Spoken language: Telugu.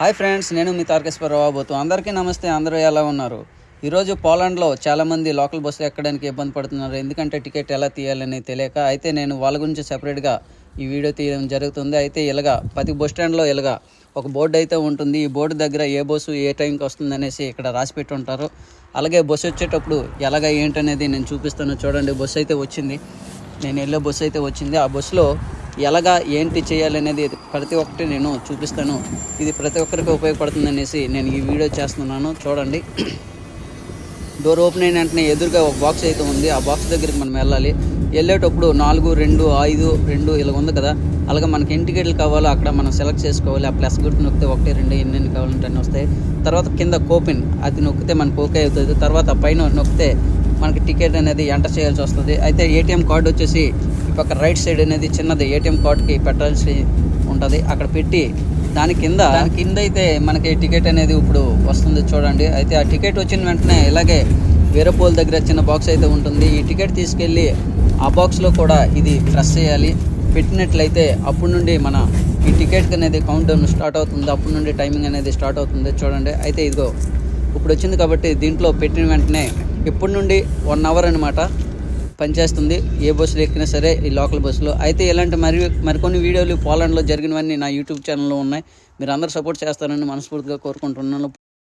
హాయ్ ఫ్రెండ్స్ నేను మీ తారకేశ్వర రాబోతు అందరికీ నమస్తే అందరూ ఎలా ఉన్నారు? ఈరోజు పోలాండ్లో చాలామంది లోకల్ బస్సులు ఎక్కడానికి ఇబ్బంది పడుతున్నారు. ఎందుకంటే టికెట్ ఎలా తీయాలని తెలియక అయితే నేను వాళ్ళ గురించి సెపరేట్గా ఈ వీడియో తీయడం జరుగుతుంది. అయితే ఇలాగా ప్రతి బస్ స్టాండ్లో ఇలాగా ఒక బోర్డు అయితే ఉంటుంది. ఈ బోర్డు దగ్గర ఏ బస్సు ఏ టైంకి వస్తుంది అనేసి ఇక్కడ రాసి పెట్టి ఉంటారు. అలాగే బస్సు వచ్చేటప్పుడు ఎలాగ ఏంటనేది నేను చూపిస్తాను. చూడండి బస్సు అయితే వచ్చింది. నేను వెళ్ళే బస్సు అయితే వచ్చింది. ఆ బస్సులో ఎలాగా ఏంటి చేయాలనేది ప్రతి ఒక్కటి నేను చూపిస్తాను. ఇది ప్రతి ఒక్కరికి ఉపయోగపడుతుంది అనేసి నేను ఈ వీడియో చేస్తున్నాను. చూడండి. డోర్ ఓపెన్ అయిన వెంటనే ఎదురుగా ఒక బాక్స్ అయితే ఉంది. ఆ బాక్స్ దగ్గరికి మనం వెళ్ళాలి. వెళ్ళేటప్పుడు నాలుగు రెండు ఐదు రెండు ఇలా ఉంది కదా. అలాగే మనకి ఎన్ని టికెట్లు కావాలో అక్కడ మనం సెలెక్ట్ చేసుకోవాలి. ఆ ప్లస్ గుర్తు నొక్కితే ఒకటి రెండు ఎన్ని కావాలంటే అన్నీ వస్తాయి. తర్వాత కింద కోపిన్ అది నొక్కితే మనకు ఓకే అవుతుంది. తర్వాత పైన నొక్కితే మనకి టికెట్ అనేది ఎంటర్ చేయాల్సి వస్తుంది. అయితే ఏటీఎం కార్డు వచ్చేసి పక్క రైట్ సైడ్ అనేది చిన్నది ఏటీఎం కార్డుకి పెట్టాల్సి ఉంటుంది. అక్కడ పెట్టి దాని కింద దాని కింద అయితే మనకి టికెట్ అనేది ఇప్పుడు వస్తుంది చూడండి. అయితే ఆ టికెట్ వచ్చిన వెంటనే ఇలాగే వేరే పోల్ దగ్గర చిన్న బాక్స్ అయితే ఉంటుంది. ఈ టికెట్ తీసుకెళ్ళి ఆ బాక్స్లో కూడా ఇది ప్రెస్ చేయాలి. పెట్టినట్లయితే అప్పుడు నుండి మన ఈ టికెట్ అనేది కౌంట్ డౌన్ స్టార్ట్ అవుతుంది. అప్పుడు నుండి టైమింగ్ అనేది స్టార్ట్ అవుతుంది చూడండి. అయితే ఇదిగో ఇప్పుడు వచ్చింది కాబట్టి దీంట్లో పెట్టిన వెంటనే ఇప్పటి నుండి వన్ అవర్ అనమాట పనిచేస్తుంది ఏ బస్సులు ఎక్కినా సరే ఈ లోకల్ బస్సులో. అయితే ఇలాంటి మరి మరికొన్ని వీడియోలు పోలాండ్లో జరిగినవన్నీ నా యూట్యూబ్ ఛానల్లో ఉన్నాయి. మీరు అందరూ సపోర్ట్ చేస్తారని మనస్ఫూర్తిగా కోరుకుంటున్నాను.